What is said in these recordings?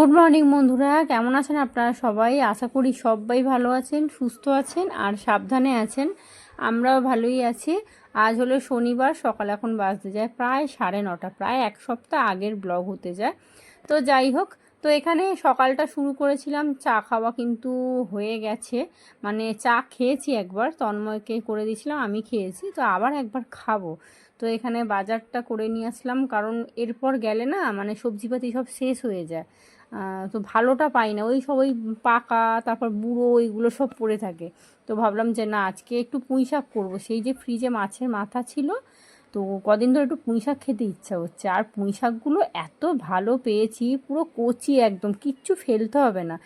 Good morning বন্ধুরা। কেমন আছেন আপনারা সবাই? আশা করি সবাই ভালো আছেন, সুস্থ আছেন আর সাবধানে আছেন। আমরাও ভালোই আছি। আজ হলো শনিবার, সকাল এখন বাজতে যায় প্রায় সাড়ে নটা, প্রায় এক সপ্তাহ আগের ব্লগ হতে যায়। তো যাই হোক, তো এখানে সকালটা শুরু করেছিলাম, চা খাওয়া কিন্তু হয়ে গেছে। মানে চা খেয়েছি একবার, তন্ময়কে করে দিয়েছিলাম, আমি খেয়েছি, তো আবার একবার খাব। তো এখানে বাজারটা করে নিয়ে আসলাম, কারণ এরপর গেলে না মানে সবজিপাতি সব শেষ হয়ে যায়। তো ভালোটা পাই না। ওই সব, ওই পাকা, তারপর বুড়ো, ওইগুলো সব পড়ে থাকে। তো ভাবলাম যে, না, আজকে একটু পুঁই শাক করব। সেই যে ফ্রিজে মাছের মাথা ছিল, তো কদিন ধরে একটু পুঁই শাক খেতে ইচ্ছা হচ্ছে আর পুঁই শাকগুলো এত ভালো পেয়েছি, পুরো কচি একদম, কিচ্ছু ফেলতে হবে না।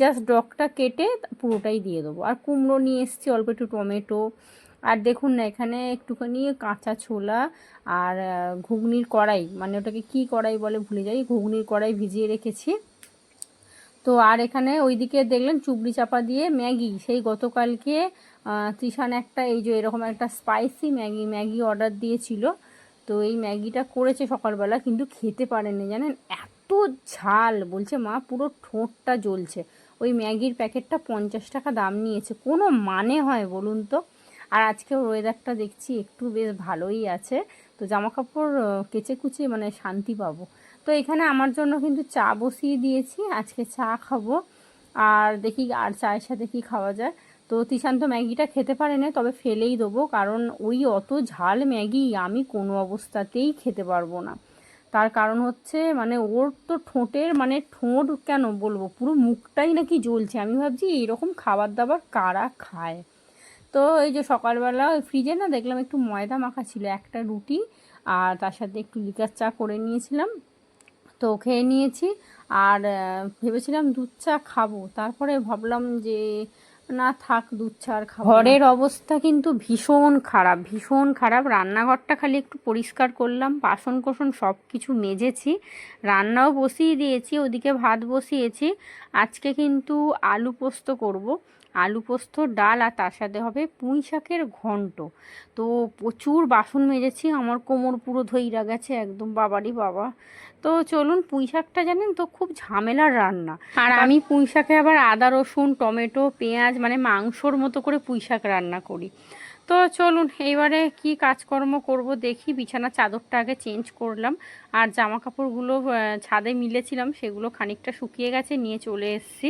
জাস্ট ডগটা কেটে পুরোটাই দিয়ে দেবো। আর কুমড়ো নিয়ে এসেছি, অল্প একটু টমেটো। আর দেখুন না, এখানে একটুখানি কাঁচা ছোলা আর ঘুগনির কড়াই। মানে ওটাকে কি কড়াই বলে ভুলে যাই। ঘুগনির কড়াই ভিজিয়ে রেখেছি। তো আর এখানে ওইদিকে দেখলেন চুবড়ি চাপা দিয়ে ম্যাগি। সেই গতকালকে তৃষান একটা এই যে এরকম একটা স্পাইসি ম্যাগি ম্যাগি অর্ডার দিয়েছিল। তো এই ম্যাগিটা করেছে সকালবেলা কিন্তু খেতে পারেনি জানেন? এত ঝাল বলছে মা পুরো ঠোঁটটা জ্বলছে। ওই ম্যাগির প্যাকেটটা পঞ্চাশ টাকা দাম নিয়েছে। কোনো মানে হয় বলুন তো? আর আজকে ওয়েদারটা দেখছি একটু বেশ ভালোই আছে। তো জামা কাপড় আহ, কেচে কুচে মানে শান্তি পাবো। তো এখানে আমার জন্য কিন্তু চা বসিয়ে দিয়েছি। আজকে চা খাব। আর দেখি আর চায়ের সাথে কি খাওয়া যায়। তো তিশান্ত ম্যাগিটা খেতে পারে না, তবে ফেলেই দেবো। কারণ ওই অত ঝাল ম্যাগি আমি কোনো অবস্থাতেই খেতে পারব না। তার কারণ হচ্ছে মানে ওর তো ঠোঁটের মানে ঠোঁট কেন বলব? পুরো মুখটাই নাকি জ্বলছে। আমি ভাবছি এইরকম খাবার দাবার কারা খায়? তো এই যে সকালবেলা ওই ফ্রিজে না দেখলাম একটু ময়দা মাখা ছিল, একটা রুটি। আর তার সাথে একটু লিকার চা করে নিয়েছিলাম। তো খেয়ে নিয়েছি। আর ভেবেছিলাম দুধ চা খাব। তারপরে ভাবলাম যে, না থাক, দুধ চা আর খাব ঘরের অবস্থা কিন্তু ভীষণ খারাপ ভীষণ খারাপ। রান্নাঘরটা খালি একটু পরিষ্কার করলাম বাসন কোসন সব কিছু মেজেছি, রান্নাও বসিয়ে দিয়েছি, ওদিকে ভাত বসিয়েছি। আজকে কিন্তু আলু পোস্ত করব। আলু পোস্ত ডাল আর তার সাথে হবে পুঁই শাকের ঘন্ট। তো প্রচুর বাসন মেজেছি আমার কোমর পুরো ধইরা গেছে একদম বাবারই বাবা। তো চলুন পুঁই শাকটা জানেন তো খুব ঝামেলার রান্না। আর আমি পুঁই শাকে আবার আদা রসুন টমেটো পেঁয়াজ মানে মাংসর মতো করে পুঁই শাক রান্না করি। তো চলুন, এইবারে কি কাজকর্ম করব দেখি। বিছানা চাদরটা আগে চেঞ্জ করলাম আর জামা কাপড়গুলো ছাদে মিলেছিলাম, সেগুলো খানিকটা শুকিয়ে গেছে, নিয়ে চলে এসেছি।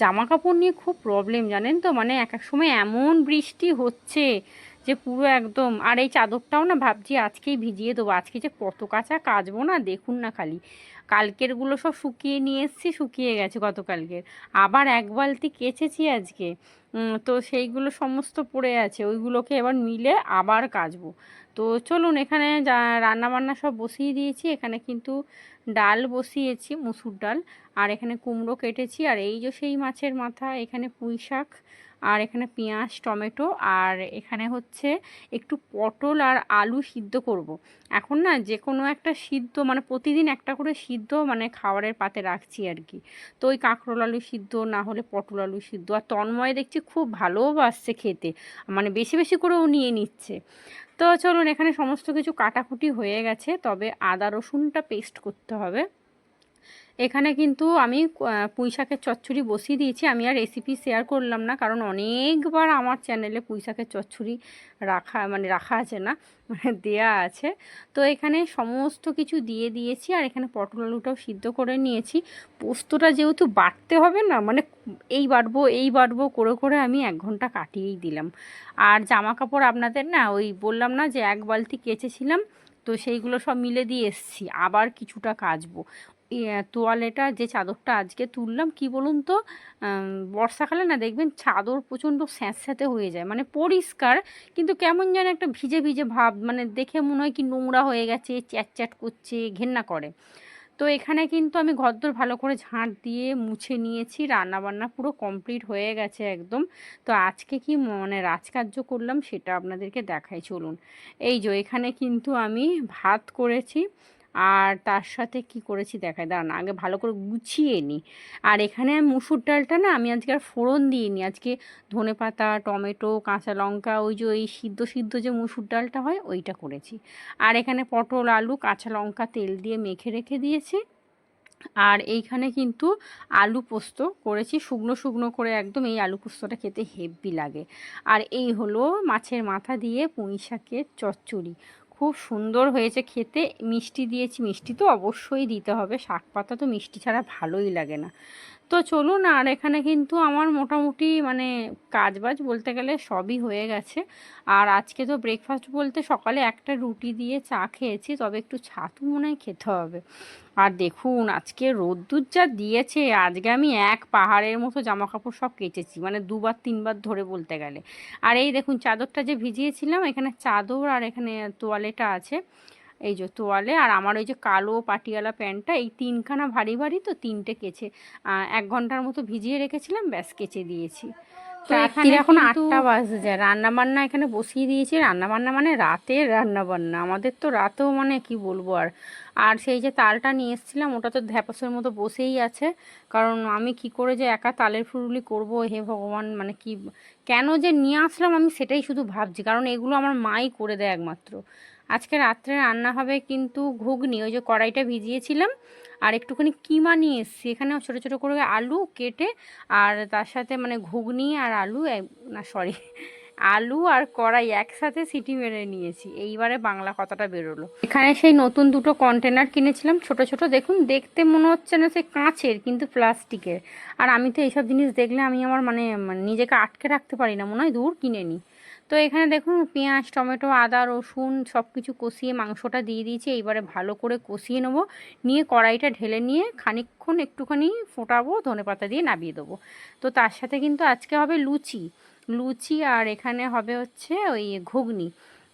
জামা কাপড় নিয়ে খুব প্রবলেম জানেন তো? মানে এক এক সময় এমন বৃষ্টি হচ্ছে যে পুরো একদম, আর এই চাদরটাও না ভাবছি আজকেই ভিজিয়ে দেবো, আজকে যে কত কাঁচা কাচবো না, দেখুন না খালি। কালকেরগুলো সব শুকিয়ে নিয়ে এসেছি, শুকিয়ে গেছে গতকালকের। আবার এক বালতি কেচেছি আজকে। তো সেইগুলো সমস্ত পড়ে আছে, ওইগুলোকে এবার মিলে আবার কাচবো। তো চলুন, এখানে যা রান্না বান্না সব বসিয়ে দিয়েছি। এখানে কিন্তু ডাল বসিয়েছি, মুসুর ডাল, আর এখানে কুমড়ো কেটেছি। আর এই যে সেই মাছের মাথা, এখানে পুঁই শাক আর এখানে পেঁয়াজ, টমেটো আর এখানে হচ্ছে একটু পটল আর আলু সিদ্ধ করব। এখন না যে কোনো একটা সিদ্ধ মানে প্রতিদিন একটা করে সিদ্ধ মানে খাবারের পাতে রাখছি আর কি। তো ওই কাঁকরোল আলু সিদ্ধ, না হলে পটল আলু সিদ্ধ আর তন্ময় দেখছি খুব ভালোবাসছে খেতে। মানে বেশি বেশি করে ও নিয়ে নিচ্ছে। তো চলুন এখানে সমস্ত কিছু কাটাকুটি হয়ে গেছে, তবে আদা রসুনটা পেস্ট করতে হবে। এখানে কিন্তু আমি পুঁই শাকের চচ্চড়ি বসিয়ে দিয়েছি। আমি আর রেসিপি শেয়ার করলাম না কারণ অনেকবার আমার চ্যানেলে পুঁই শাকের চচ্চড়ি রাখা মানে রাখা আছে না মানে দেয়া আছে। তো এখানে সমস্ত কিছু দিয়ে দিয়েছি আর এখানে পটল আলুটাও সিদ্ধ করে নিয়েছি। পোস্তটা যেহেতু বাটতে হবে না মানে এই বাটবো এই বাটবো করে করে আমি এক ঘণ্টা কাটিয়েই দিলাম। আর জামা কাপড় আপনাদের না ওই বললাম না যে এক বালতি কেচেছিলাম তো সেইগুলো সব মিলে দিয়ে এসছি। আবার কিছুটা আহ, তোয়ালেটা যে চাদরটা আজকে তুললাম, কি বলুন তো বর্ষাকালে না দেখবেন চাদর প্রচণ্ড স্যাঁতস্যাঁতে হয়ে যায় মানে পরিষ্কার, কিন্তু কেমন যেন একটা ভিজে ভিজে ভাব মানে দেখে মনে হয় কি নোংরা হয়ে গেছে, চ্যাট করছে, ঘেন্না করে। তো এখানে কিন্তু আমি ঘরদোর ভালো করে ঝাঁট দিয়ে মুছে নিয়েছি রান্না বান্না পুরো কমপ্লিট হয়ে গেছে একদম। তো আজকে কি মানে রাজকার্য করলাম সেটা আপনাদেরকে দেখাই, চলুন। এই যে এখানে কিন্তু আমি ভাত করেছি আর তার সাথে কি করেছি দেখাই, দাঁড়ান, আগে ভালো করে গুছিয়ে নিই। আর এখানে মুসুর ডালটা না আমি আজকে আর ফোড়ন দিইনি, আজকে ধনেপাতা টমেটো, কাঁচা লঙ্কা, ওই যে ওই সিদ্ধ সিদ্ধ যে মুসুর ডালটা হয় ওইটা করেছি। আর এখানে পটল, আলু, কাঁচা লঙ্কা, তেল দিয়ে মেখে রেখে দিয়েছি। আর এইখানে কিন্তু আলু পোস্ত করেছি, শুকনো শুকনো করে একদম এই আলু পোস্তটা খেতে হেভি লাগে। আর এই হলো মাছের মাথা দিয়ে পুঁই শাকের চচ্চড়ি। খুব সুন্দর হয়েছে খেতে। মিষ্টি দিয়েছি, মিষ্টি তো অবশ্যই দিতে হবে। শাক পাতা তো মিষ্টি ছাড়া ভালোই লাগে না। তো চলুন, আর এখানে কিন্তু আমার মোটামুটি মানে কাজবাজ বলতে গেলে সবই হয়ে গেছে। আর আজকে তো ব্রেকফাস্ট বলতে সকালে একটা রুটি দিয়ে চা খেয়েছি, তবে একটু ছাতু মনে খেতে হবে। আর দেখুন, আজকে রোদ্দুর যা দিয়েছে, আজকে আমি এক পাহাড়ের মতো জামা কাপড় সব কেচেছি মানে দুবার তিনবার ধরে বলতে গেলে। আর এই দেখুন, চাদরটা যে ভিজিয়েছিলাম, এখানে চাদর আর এখানে তোয়ালেটা আছে। এই যে তোয়ালে আর আমার ওই যে কালো পাটিয়ালা প্যান্টটা এই তিনখানা ভারী ভারী তো তিনটে কেচে এক ঘণ্টার মতো ভিজিয়ে রেখেছিলাম ব্যাস কেচে দিয়েছি। তো এখানে এখন আটটা বাজে যায়। রান্না বান্না এখানে বসিয়ে দিয়েছি। রান্নাবান্না মানে রাতের রান্নাবান্না। আমাদের তো রাতেও মানে কি বলব আর আর সেই যে তালটা নিয়ে এসেছিলাম ওটা তো ধ্যাপাসের মতো বসেই আছে। কারণ আমি কি করে যে একা তালের ফুরুলি করব হে ভগবান মানে কি কেন যে নিয়ে আসলাম আমি সেটাই শুধু ভাবছি। কারণ এগুলো আমার মাই করে দেয় একমাত্র। আজকে রাত্রে রান্না হবে কিন্তু ঘুগনি, ওই যে কড়াইটা ভিজিয়েছিলাম, আর একটুখানি কিমা নিয়ে এসেছি। এখানে ছোটো ছোটো করে আলু কেটে, আর তার সাথে মানে ঘুগনি আর আলু না সরি আলু আর কড়াই একসাথে সিটি মেরে নিয়েছি। এইবারে বাংলা কথাটা বেরোলো। এখানে সেই নতুন দুটো কন্টেনার কিনেছিলাম, ছোট ছোট। দেখুন, দেখতে মনে হচ্ছে না সে কাঁচের, কিন্তু প্লাস্টিকের আর আমি তো এইসব জিনিস দেখলে আমি আমার মানে নিজেকে আটকে রাখতে পারি না, মনে হয় দূর কিনে নিই তো এখানে দেখুন, পেঁয়াজ, টমেটো, আদা, রসুন সব কিছু কষিয়ে মাংসটা দিয়ে দিয়েছি। এইবারে ভালো করে কষিয়ে নেব। নিয়ে কড়াইটা ঢেলে নিয়ে খানিকক্ষণ একটুখানি ফোটাবো, ধনে পাতা দিয়ে নাবিয়ে দেবো। তো তার সাথে কিন্তু আজকে হবে লুচি। লুচি আর এখানে হবে হচ্ছে ওই ঘুগনি।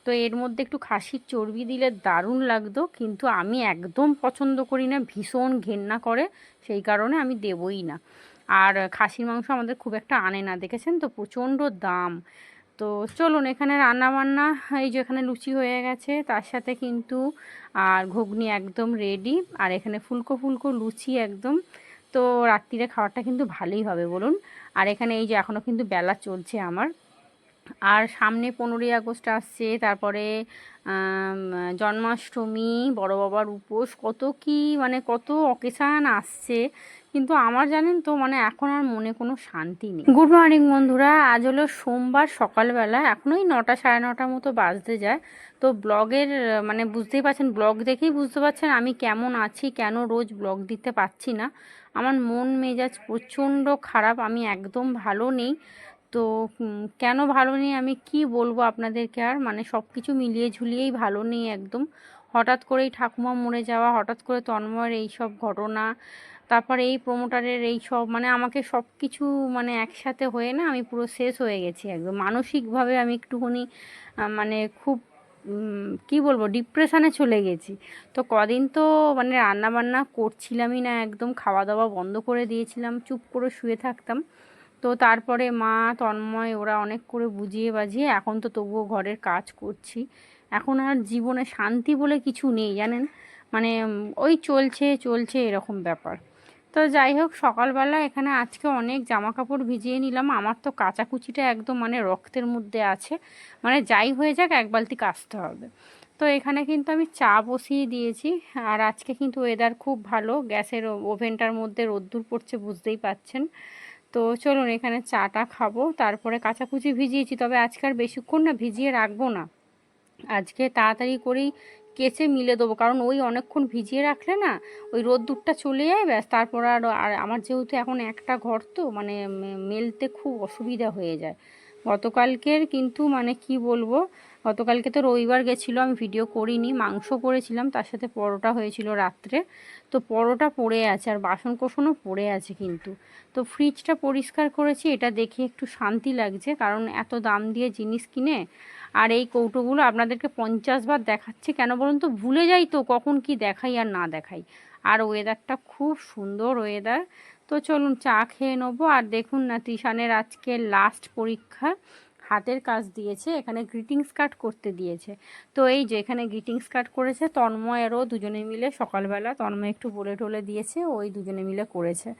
তো এর মধ্যে একটু খাসির চর্বি দিলে দারুণ লাগতো, কিন্তু আমি একদম পছন্দ করি না, ভীষণ ঘেন্না করে, সেই কারণে আমি দেবই না। আর খাসির মাংস আমাদের খুব একটা আনে না, দেখেছেন তো? প্রচণ্ড দাম। তো চলুন, এখানে রান্না বান্না এই যে এখানে লুচি হয়ে গেছে, তার সাথে কিন্তু আর ঘুগনি একদম রেডি আর এখানে ফুলকো ফুলকো লুচি একদম। তো রাত্রিরে খাওয়াটা কিন্তু ভালোই হবে, বলুন। আর এখানে এই যে এখনও কিন্তু বেলা চলছে আমার। আর সামনে পনেরোই আগস্ট আসছে, তারপরে জন্মাষ্টমী, বড় বাবার উপোস, কত কি মানে কত অকেশান আসছে। কিন্তু আমার জানেন তো মানে এখন আর মনে কোনো শান্তি নেই। গুড মর্নিং বন্ধুরা। আজ হলো সোমবার সকালবেলা। এখনোই নটা, সাড়ে নটার মতো বাজতে যায়। তো ব্লগের মানে বুঝতেই পারছেন, ব্লগ দেখেই বুঝতে পারছেন আমি কেমন আছি, কেন রোজ ব্লগ দিতে পারছি না। আমার মন মেজাজ প্রচণ্ড খারাপ, আমি একদম ভালো নেই। তো কেন ভালো নেই, আমি কি বলব আপনাদেরকে আর? মানে সব কিছু মিলিয়ে ঝুলিয়েই ভালো নেই একদম। হঠাৎ করেই ঠাকুমা মরে যাওয়া, হঠাৎ করে তন্ময়ের এই সব ঘটনা তারপরে এই প্রমোটারের এই সব মানে আমাকে সব কিছু মানে একসাথে হয়ে না আমি পুরো শেষ হয়ে গেছি একদম। মানসিকভাবে আমি একটুখানি মানে খুব কি বলব ডিপ্রেশানে চলে গেছি। তো কদিন তো মানে রান্না বান্না করছিলামই না একদম খাওয়া দাওয়া বন্ধ করে দিয়েছিলাম, চুপ করে শুয়ে থাকতাম। তো তারপরে মা, তন্ময় ওরা অনেক করে বুঝিয়ে বাজিয়ে এখন তো তবুও ঘরের কাজ করছি। এখন আর জীবনে শান্তি বলে কিছু নেই, জানেন? মানে ওই চলছে চলছে এরকম ব্যাপার। তো যাই হোক, সকালবেলা এখানে আজকে অনেক জামা কাপড় ভিজিয়ে নিলাম। আমার তো কাচাকুচিটা একদম মানে রক্তের মধ্যে আছে। মানে যাই হয়ে যাক, এক বালতি কাচতে হবে। তো এখানে কিন্তু আমি চা বসিয়ে দিয়েছি। আর আজকে কিন্তু ওয়েদার খুব ভালো। গ্যাসের ওভেনটার মধ্যে রোদ্দুর পড়ছে, বুঝতেই পাচ্ছেন। তো চলুন এখানে চাটা খাব। তারপরে কাচাকুচি ভিজিয়েছি, তবে আজকে আর বেশিক্ষণ না, ভিজিয়ে রাখব না। আজকে তাড়াতাড়ি করেই কেচে মিলে দেবো। কারণ ওই অনেকক্ষণ ভিজিয়ে রাখলে না, ওই রোদ্দুরটা চলে যায়, ব্যাস। তারপর আর আর আমার যেহেতু এখন একটা ঘর তো মানে মেলতে খুব অসুবিধা হয়ে যায়। গতকালকের কিন্তু মানে কি বলব গতকালকে তো রবিবার গেছিল, আমি ভিডিও করিনি, মাংস করেছিলাম, তার সাথে পরোটা হয়েছিল রাত্রে। তো পরোটা পড়ে আছে আর বাসন কোসনও পড়ে আছে কিন্তু। তো ফ্রিজটা পরিষ্কার করেছি, এটা দেখে একটু শান্তি লাগছে, কারণ এত দাম দিয়ে জিনিস কিনে। আর এই কৌটোগুলো আপনাদেরকে পঞ্চাশ বার দেখাচ্ছি, কেন বলুন তো? ভুলে যাই তো, কখন কি দেখাই আর না দেখাই। আর ওয়েদারটা খুব সুন্দর ওয়েদার তো চলুন চা খেয়ে নেব, আর দেখুন না, তিশানের আজকে লাস্ট পরীক্ষা। হাতের কাজ দিয়েছে, এখানে গ্রিটিংস কার্ড করতে দিয়েছে। তো এই যে এখানে গ্রিটিংস কার্ড করেছে তন্ময়েরও দুজনে মিলে সকালবেলা, তন্ময় একটু বলে টলে দিয়েছে ওই দুজনে মিলে করেছে।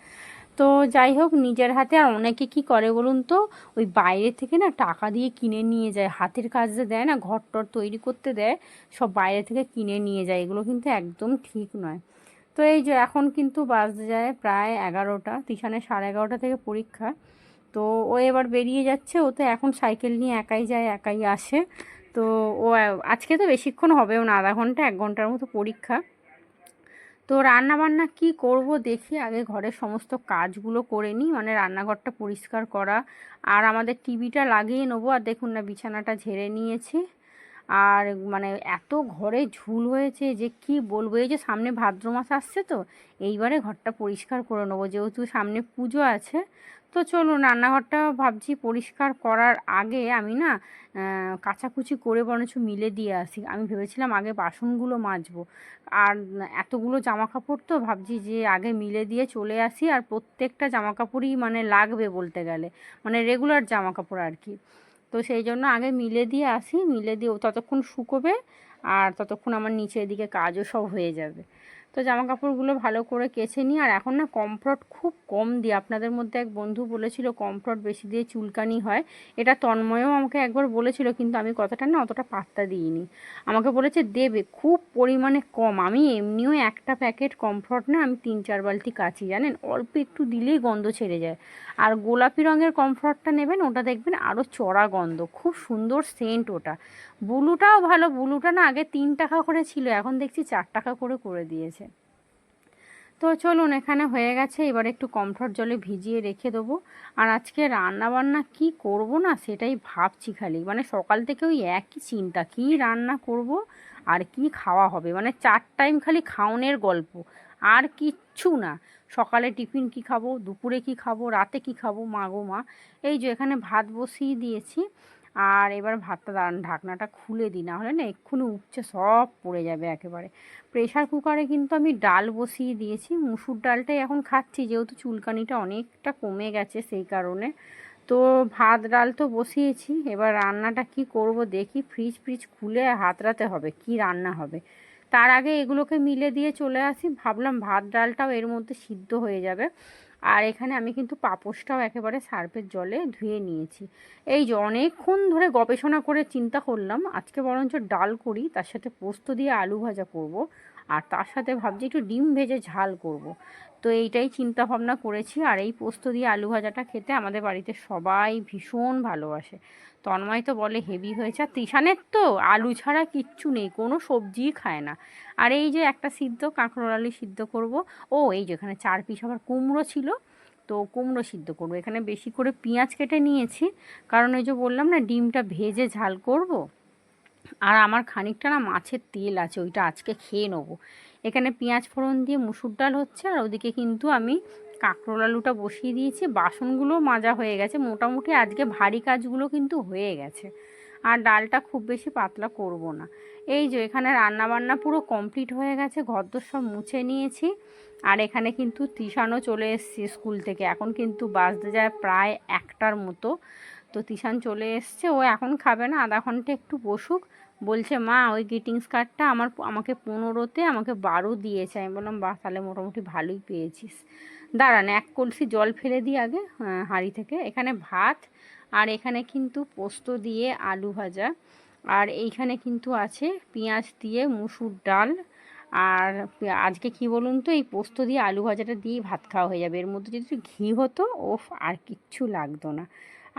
তো যাই হোক, নিজের হাতে আর অনেকে কি করে বলুন তো? ওই বাইরে থেকে না টাকা দিয়ে কিনে নিয়ে যায়, হাতের কাজে দেয় না ঘর টর তৈরি করতে দেয়, সব বাইরে থেকে কিনে নিয়ে যায়, এগুলো কিন্তু একদম ঠিক নয়। তো এই যে এখন কিন্তু বাজতে যায় প্রায় এগারোটা, তিশানের সাড়ে এগারোটা থেকে পরীক্ষা। তো ও এবার বেরিয়ে যাচ্ছে, ও তো এখন সাইকেল নিয়ে একাই যায়, একাই আসে। তো ও আজকে তো বেশিক্ষণ হবেও না, আধা ঘণ্টা, এক ঘণ্টার মতো পরীক্ষা। তো রান্না বান্না কি করব দেখি, আগে ঘরের সমস্ত কাজগুলো করে নিই মানে রান্নাঘরটা পরিষ্কার করা। আর আমাদের টিভিটা লাগিয়ে নেব, আর দেখুন না বিছানাটা ঝেড়ে নিয়েছি। আর মানে এত ঘরে ঝুল হয়েছে যে কি বলব? এই যে সামনে ভাদ্র মাস আসছে তো, এইবারে ঘরটা পরিষ্কার করে নেব। যেহেতু সামনে পুজো আছে, তো চলুন রান্নাঘরটা ভাবছি পরিষ্কার করার আগে আমি না কাচাকুচি করে বরঞ্চ মিলে দিয়ে আসি। আমি ভেবেছিলাম আগে বাসনগুলো মাজবো। আর এতগুলো জামা কাপড় তো ভাবছি যে আগে মিলে দিয়ে চলে আসি। আর প্রত্যেকটা জামা কাপড়ই মানে লাগবে বলতে গেলে। মানে রেগুলার জামা কাপড় আর কি। তো সেই জন্য আগে মিলে দিয়ে আসি, মিলে দিয়ে ততক্ষণ শুকোবে আর ততক্ষণ আমার নিচের দিকে কাজও সব হয়ে যাবে। তো জামা কাপড়গুলো ভালো করে কেচে নিই। আর এখন না কমফর্ট খুব কম দিই আপনাদের মধ্যে এক বন্ধু বলেছিল কমফর্ট বেশি দিয়ে চুলকানি হয়। এটা তন্ময়ও আমাকে একবার বলেছিল, কিন্তু আমি কথাটা না অতটা পাত্তা দিইনি। আমাকে বলেছে, দেবে, খুব পরিমাণে কম। আমি এমনিও একটা প্যাকেট কমফর্ট না আমি তিন চার বালতি কাচি, জানেন? অল্প একটু দিলেই গন্ধ ছেড়ে যায়। আর গোলাপি রঙের কমফর্টটা নেবেন, ওটা দেখবেন আরও চড়া গন্ধ, খুব সুন্দর সেন্ট ওটা। ব্লুটাও ভালো, ব্লুটা না আগে তিন টাকা করে ছিল, এখন দেখছি চার টাকা করে করে দিয়েছে। তো চলুন, এখানে হয়ে গেছে। এবার একটু কমফর্ট জলে ভিজিয়ে রেখে দেবো। আর আজকে রান্না বান্না কি করব না, সেটাই ভাবছি খালি। মানে সকাল থেকে ওই একই চিন্তা, কি রান্না করব আর কি খাওয়া হবে? মানে চার টাইম খালি খাওনের গল্প, আর কিচ্ছু না। সকালে টিফিন কি খাব, দুপুরে কি খাব, রাতে কি খাব, মা গো মা। এই যে এখানে ভাত বসিয়ে দিয়েছি। আর এবার ভাতটা ঢাকনাটা খুলে দিই, না হলে না এক্ষুনি উপচে সব পড়ে যাবে একেবারে। প্রেশার কুকারে কিন্তু আমি ডাল বসিয়ে দিয়েছি, মুসুর ডালটাই এখন খাচ্ছি, যেহেতু চুলকানিটা অনেকটা কমে গেছে সেই কারণে। তো ভাত, ডাল তো বসিয়েছি, এবার রান্নাটা কি করব দেখি ফ্রিজ ফ্রিজ খুলে হাতড়াতে হবে, কি রান্না হবে। তার আগে এগুলোকে মিলে দিয়ে চলে আসি, ভাবলাম ভাত, ডালটাও এর মধ্যে সিদ্ধ হয়ে যাবে। আর এখানে আমি কিন্তু পাপোশটাও একেবারে সার্ফের জলে ধুয়ে নিয়েছি এই যে অনেকক্ষণ ধরে গবেষণা করে চিন্তা করলাম, আজকে বরঞ্চ ডাল করি, তার সাথে পোস্ত দিয়ে আলু ভাজা করব, আর তার সাথে ভাবছি একটু ডিম ভেজে ঝাল করব। তো এইটাই চিন্তা ভাবনা করেছি। আর এই পোস্ত দিয়ে আলু ভাজাটা খেতে আমাদের বাড়িতে সবাই ভীষণ ভালোবাসে। তন্ময় তো বলে হেভি হয়েছে। আর তিশানের তো আলু ছাড়া কিচ্ছু নেই, কোনো সবজিই খায় না। আর এই যে একটা সিদ্ধ কাঁকড়োর আলু সিদ্ধ করব। ও, এই যে এখানে চার পিস আবার কুমড়ো ছিল। তো কুমড়ো সিদ্ধ করব। এখানে বেশি করে পেঁয়াজ কেটে নিয়েছি। কারণ ওই যে বললাম না, ডিমটা ভেজে ঝাল করব। আর আমার খানিকটা না মাছের তেল আছে, ওইটা আজকে খেয়ে নেব। এখানে পেঁয়াজ ফোড়ন দিয়ে মুসুর ডাল হচ্ছে, আর ওদিকে কিন্তু আমি কাঁকরোল আলুটা বসিয়ে দিয়েছি। বাসনগুলো মাজা হয়ে গেছে। মোটামুটি আজকে ভারী কাজগুলো কিন্তু হয়ে গেছে। আর ডালটা খুব বেশি পাতলা করব না। এই যে এখানে রান্না বান্না পুরো কমপ্লিট হয়ে গেছে। ঘরদোর সব মুছে নিয়েছি। আর এখানে কিন্তু তিশানও চলে এসছে স্কুল থেকে। এখন কিন্তু বাজতে যায় প্রায় একটার মতো। তো তিশান চলে এসছে। ও এখন খাবে না। আধা ঘণ্টা একটু বসুক। বলছে, মা, ওই গ্রিটিংস কার্ডটা আমার আমাকে পনেরোতে আমাকে বারো দিয়েছে। আমি বললাম বা তাহলে মোটামুটি ভালোই পেয়েছিস। দাঁড়ান, এক কলসি জল ফেলে দিই আগে হাঁড়ি থেকে। এখানে ভাত, আর এখানে কিন্তু পোস্ত দিয়ে আলু ভাজা। আর এইখানে কিন্তু আছে পেঁয়াজ দিয়ে মুসুর ডাল। আর আজকে কি বলুন তো, এই পোস্ত দিয়ে আলু ভাজাটা দিয়েই ভাত খাওয়া হয়ে যাবে। এর মধ্যে যদি ঘি হতো, ওফ, আর কিচ্ছু লাগতো না।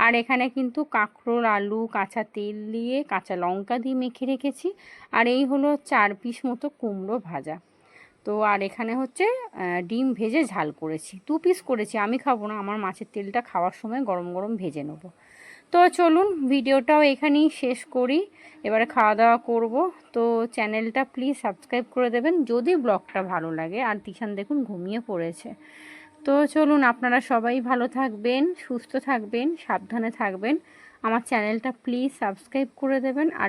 আর এখানে কিন্তু কাঁকরোল, আলু, কাঁচা তেল দিয়ে কাঁচা লঙ্কা দিয়ে মেখে রেখেছি। আর এই হলো চার পিস মতো কুমড়ো ভাজা। তো আর এখানে হচ্ছে ডিম ভেজে ঝাল করেছি। দু পিস করেছি, আমি খাব না, আমার মাছের তেলটা খাওয়ার সময় গরম গরম ভেজে নেব। তো চলুন, ভিডিওটাও এখানেই শেষ করি। এবারে খাওয়া দাওয়া করব। তো চ্যানেলটা প্লিজ সাবস্ক্রাইব করে দেবেন, যদি ব্লগটা ভালো লাগে। আর তিশান দেখুন, ঘুমিয়ে পড়েছে। তো চলুন, আপনারা সবাই ভালো থাকবেন, সুস্থ থাকবেন, সাবধানে থাকবেন। আমার চ্যানেলটা প্লিজ সাবস্ক্রাইব করে দেবেন আর